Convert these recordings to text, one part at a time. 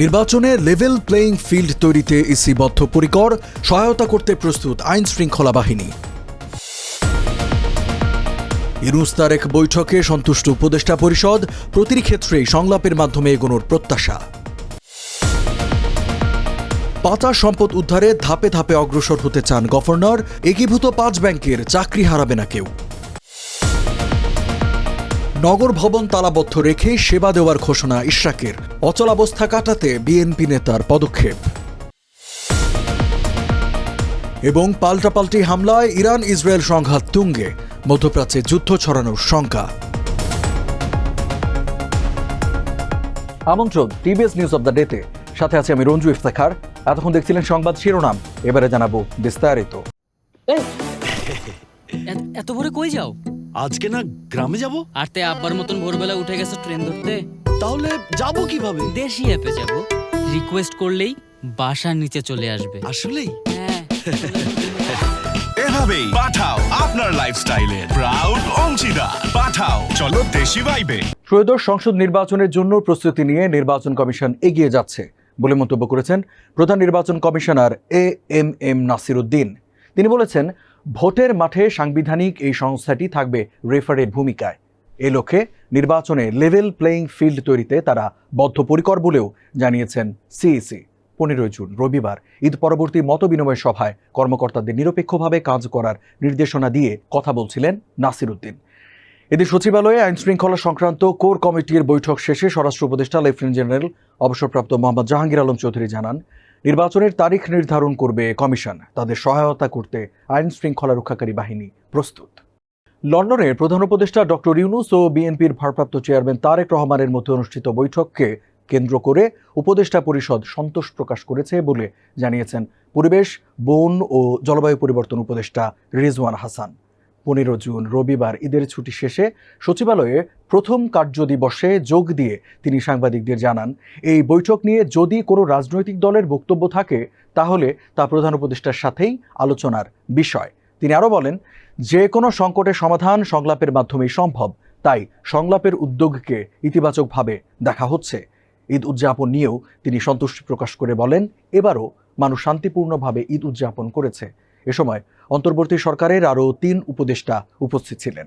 নির্বাচনে level playing field তৈরিতে EC বদ্ধপরিকর সহায়তা করতে প্রস্তুত আইন শৃঙ্খলা বাহিনী ইরুস তারেক বৈঠকে সন্তুষ্ট উপদেষ্টা পরিষদ, প্রতিটি ক্ষেত্রেই সংলাপের মাধ্যমে এগোনোর প্রত্যাশা। পাতা সম্পদ উদ্ধারে ধাপে ধাপে অগ্রসর হতে চান গভর্নর, একীভূত পাঁচ ব্যাংকের চাকরি হারাবে না কেউ। নগর ভবন তালাবদ্ধ রেখে সেবা দেওয়ার ঘোষণা ইশরাকের। অচলাবস্থা কাটাতে বিএনপি নেতার পদক্ষেপ। এবং পাল্টাপাল্টি হামলায় ইরান ইসরায়েল সংঘাত তুঙ্গে, মধ্যপ্রাচ্যে যুদ্ধ ছড়ানোর শঙ্কা। আমন্ত্রণ, টিভিএস নিউজ অব দ্য ডেতে। সাথে আছে আমি রঞ্জু ইফতেখার। এতক্ষণ দেখছিলেন সংবাদ শিরোনাম। এবারে জানাব বিস্তারিত। এত- ভোরে কই যাও? আজকে না গ্রামে যাব? আর তে আব্বার মতন ভোরবেলা উঠে গেছো ট্রেন ধরতে? তাহলে যাব কীভাবে? দেশি অ্যাপে যাব। রিকোয়েস্ট করলেই বাসার নিচে চলে আসবে। আসলেই? হ্যাঁ। এভাবেই পাঠাও আপনার লাইফস্টাইলে প্রাউড অংশীদার। পাঠাও চলো দেশি ভাইবে ত্রয়োদশ সংসদ নির্বাচনের জন্য প্রস্তুতি নিয়ে নির্বাচন কমিশন এগিয়ে যাচ্ছে বলে মন্তব্য করেছেন প্রধান নির্বাচন commissioner A M M Nasir Uddin. তিনি বলেছেন ভোটের মাঠে সাংবিধানিক এই সংস্থাটি থাকবে রেফারের ভূমিকায়। এ লক্ষ্যে নির্বাচনে লেভেল প্লেইং ফিল্ড তৈরিতে তারা বদ্ধপরিকর বলেও জানিয়েছেন সিইসি পনেরোই জুন, রবিবার, ঈদ পরবর্তী মতবিনিময় সভায় কর্মকর্তাদের নিরপেক্ষভাবে কাজ করার নির্দেশনা দিয়ে কথা বলছিলেন নাসির উদ্দিন। এদিন সচিবালয়ে আইন শৃঙ্খলা সংক্রান্ত কোর কমিটির বৈঠক শেষে স্বরাষ্ট্র উপদেষ্টা লেফটেন্যান্ট জেনারেল, অবসরপ্রাপ্ত মোহাম্মদ জাহাঙ্গীর আলম চৌধুরী জানান নির্বাচনের তারিখ নির্ধারণ করবে কমিশন। তাদের সহায়তা করতে আইন শৃঙ্খলা রক্ষাকারী বাহিনী প্রস্তুত। লন্ডনের প্রধান উপদেষ্টা ডক্টর ইউনুস ও বিএনপির ভারপ্রাপ্ত চেয়ারম্যান তারেক রহমানের মধ্যে অনুষ্ঠিত বৈঠককে কেন্দ্র করে উপদেষ্টা পরিষদ সন্তোষ প্রকাশ করেছে বলে জানিয়েছেন পরিবেশ, বন ও জলবায়ু পরিবর্তন উপদেষ্টা রিজওয়ান হাসান। পনেরো জুন রবিবার ঈদের ছুটি শেষে সচিবালয়ে প্রথম কার্যদিবসে যোগ দিয়ে তিনি সাংবাদিকদের জানান, এই বৈঠক নিয়ে যদি কোনো রাজনৈতিক দলের বক্তব্য থাকে, তাহলে তা প্রধান উপদেষ্টার সাথেই আলোচনার বিষয়। তিনি আরও বলেন, যে কোনো সংকটের সমাধান সংলাপের মাধ্যমেই সম্ভব, তাই সংলাপের উদ্যোগকে ইতিবাচকভাবে দেখা হচ্ছে। ঈদ উদযাপন নিয়েও তিনি সন্তুষ্টি প্রকাশ করে বলেন, এবারও মানুষ শান্তিপূর্ণভাবে ঈদ উদযাপন করেছে। এ সময় অন্তর্বর্তী সরকারের আরও তিন উপদেষ্টা উপস্থিত ছিলেন।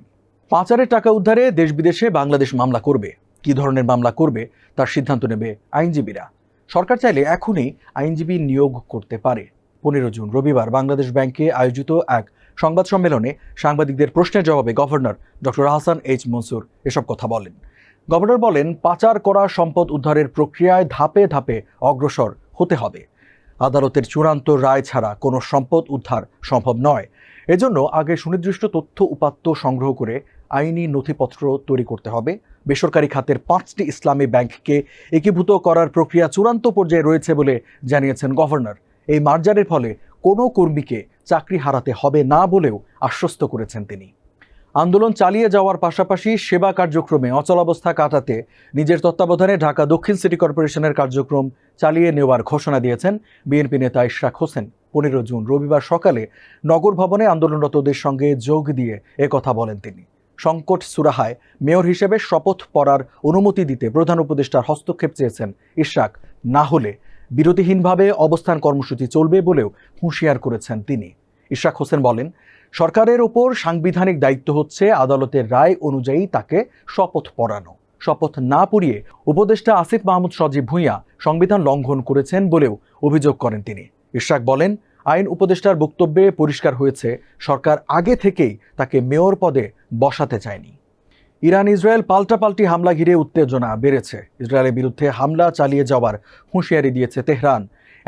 পাচারের টাকা উদ্ধারে দেশ বিদেশে বাংলাদেশ মামলা করবে। কি ধরনের মামলা করবে তার সিদ্ধান্ত নেবে আইনজীবীরা। সরকার চাইলে এখনই আইনজীবী নিয়োগ করতে পারে। পনেরো জুন রবিবার বাংলাদেশ ব্যাংকে আয়োজিত এক সংবাদ সম্মেলনে সাংবাদিকদের প্রশ্নের জবাবে governor doctor Ahsan H Mansur এসব কথা বলেন। গভর্নর বলেন, পাচার করা সম্পদ উদ্ধারের প্রক্রিয়ায় ধাপে ধাপে অগ্রসর হতে হবে। আদালতের চূড়ান্ত রায় ছাড়া কোনো সম্পদ উদ্ধার সম্ভব নয়। এজন্য আগে সুনির্দিষ্ট তথ্য উপাত্ত সংগ্রহ করে আইনি নথিপত্র তৈরি করতে হবে। বেসরকারি খাতের পাঁচটি ইসলামী ব্যাংককে একীভূত করার প্রক্রিয়া চূড়ান্ত পর্যায়ে রয়েছে বলে জানিয়েছেন গভর্নর। এই মার্জারের ফলে কোনো কর্মীকে চাকরি হারাতে হবে না বলেও আশ্বস্ত করেছেন তিনি। আন্দোলন চালিয়ে যাওয়ার পাশাপাশি সেবা কার্যক্রমে অচলাবস্থা কাটাতে নিজের তত্ত্বাবধানে ঢাকা দক্ষিণ সিটি কর্পোরেশনের কার্যক্রম চালিয়ে নেওয়ার ঘোষণা দিয়েছেন বিএনপি নেতা ইশরাক হোসেন। পনেরো জুন রবিবার সকালে নগর ভবনে আন্দোলনরতদের সঙ্গে যোগ দিয়ে একথা বলেন তিনি। সংকট সুরাহায় মেয়র হিসেবে শপথ পড়ার অনুমতি দিতে প্রধান উপদেষ্টার হস্তক্ষেপ চেয়েছেন ইশরাক। না হলে বিরতিহীনভাবে অবস্থান কর্মসূচি চলবে বলেও হুঁশিয়ার করেছেন তিনি। ইশরাক হোসেন বলেন সরকারের ওপর সাংবিধানিক দায়িত্ব হচ্ছে আদালতের রায় অনুযায়ী তাকে শপথ পড়ানো শপথ না পড়িয়ে উপদেষ্টা আসিফ মাহমুদ সজীব ভূঁইয়া সংবিধান লঙ্ঘন করেছেন বলেও অভিযোগ করেন তিনি। ইশরাক বলেন, আইন উপদেষ্টার বক্তব্যে পরিষ্কার হয়েছে, সরকার আগে থেকেই তাকে মেয়র পদে বসাতে চায়নি। ইরান ইসরায়েল পাল্টাপাল্টি হামলা ঘিরে উত্তেজনা বেড়েছে। ইসরায়েলের বিরুদ্ধে হামলা চালিয়ে যাওয়ার হুঁশিয়ারি দিয়েছে তেহরান।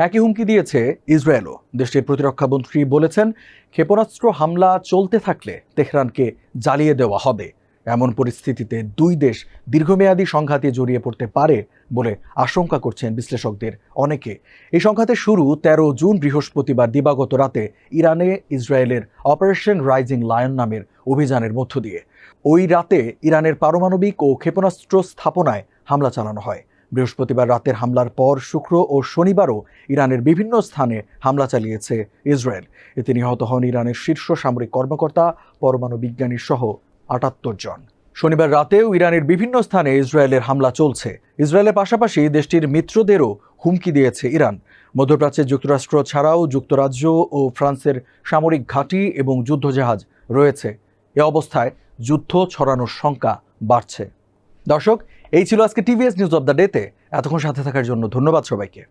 একই হুমকি দিয়েছে ইসরায়েলও। দেশটির প্রতিরক্ষামন্ত্রী বলেছেন, ক্ষেপণাস্ত্র হামলা চলতে থাকলে তেহরানকে জ্বালিয়ে দেওয়া হবে। এমন পরিস্থিতিতে দুই দেশ দীর্ঘমেয়াদী সংঘাতে জড়িয়ে পড়তে পারে বলে আশঙ্কা করছেন বিশ্লেষকদের অনেকে। এই সংঘাতের শুরু তেরো জুন, বৃহস্পতিবার দিবাগত রাতে ইরানে ইসরায়েলের অপারেশন রাইজিং লায়ন নামের অভিযানের মধ্য দিয়ে। ওই রাতে ইরানের পারমাণবিক ও ক্ষেপণাস্ত্র স্থাপনায় হামলা চালানো হয়। বৃহস্পতিবার রাতের হামলার পর শুক্র ও শনিবারও ইরানের বিভিন্ন স্থানে হামলা চালিয়েছে ইসরায়েল। এতে নিহত হন ইরানের শীর্ষ সামরিক কর্মকর্তা, পরমাণু বিজ্ঞানী সহ আটাত্তর জন। শনিবার রাতেও ইরানের বিভিন্ন স্থানে ইসরায়েলের হামলা চলছে। ইসরায়েলের পাশাপাশি দেশটির মিত্রদেরও হুমকি দিয়েছে ইরান। মধ্যপ্রাচ্যে যুক্তরাষ্ট্র ছাড়াও যুক্তরাজ্য ও ফ্রান্সের সামরিক ঘাঁটি এবং যুদ্ধজাহাজ রয়েছে। এ অবস্থায় যুদ্ধ ছড়ানোর শঙ্কা বাড়ছে। দর্শক এই ছিল আজকে টিভিএস নিউজ অব দ্য ডেতে এতক্ষণ সাথে থাকার জন্য ধন্যবাদ সবাইকে।